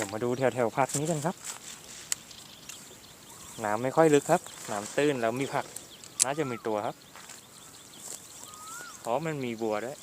ดี๋ยวมาดูแถวแถวๆพักนี้กันครับ น้ำไม่ค่อยลึกครับ น้ำตื้นแล้วมีผัก น่าจะมีตัวครับ เพราะมันมีบัวด้วย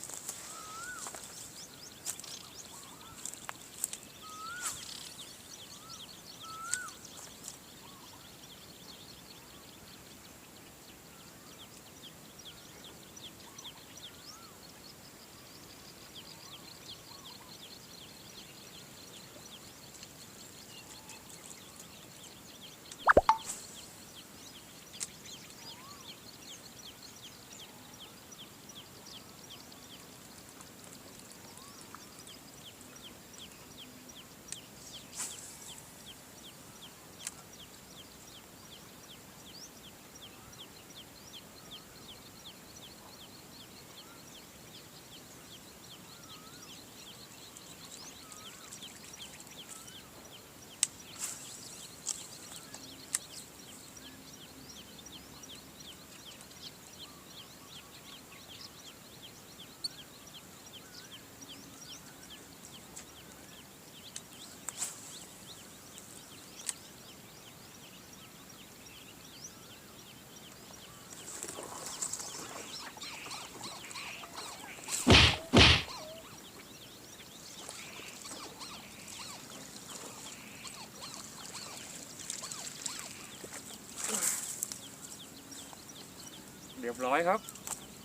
รียบร้อยครับ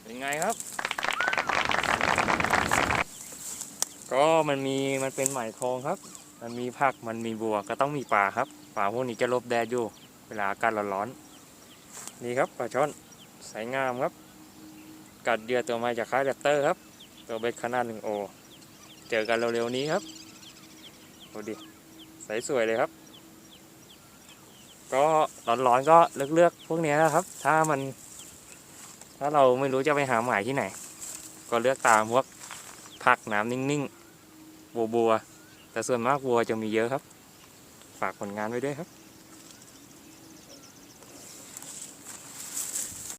เป็นไงครับ ก็มันมีมันเป็นไหมทองครับ มันมีผักมันมีบัวก็ต้องมีปลาครับปลาพวกนี้จะลบแดดอยู่ เวลาอากาศร้อนๆนี่ครับปลาช่อนสายงามครับ กัดเดือตัวมาจากค่ายแรปเตอร์ครับ ตัวเบ็ดขนาดหนึ่งโอเจอกันเร็วๆนี้ครับดูดิใสสวยเลยครับ ก็ร้อนๆก็เลือกๆพวกนี้นะครับ ถ้ามัน ถ้าเราไม่รู้จะไปหาหมายที่ไหน ก็เลือกตามพวกผักน้ำนิ่งๆบัวบัวๆแต่ส่วนมากบัวจะมีเยอะครับ ฝากผลงานไว้ด้วยครับ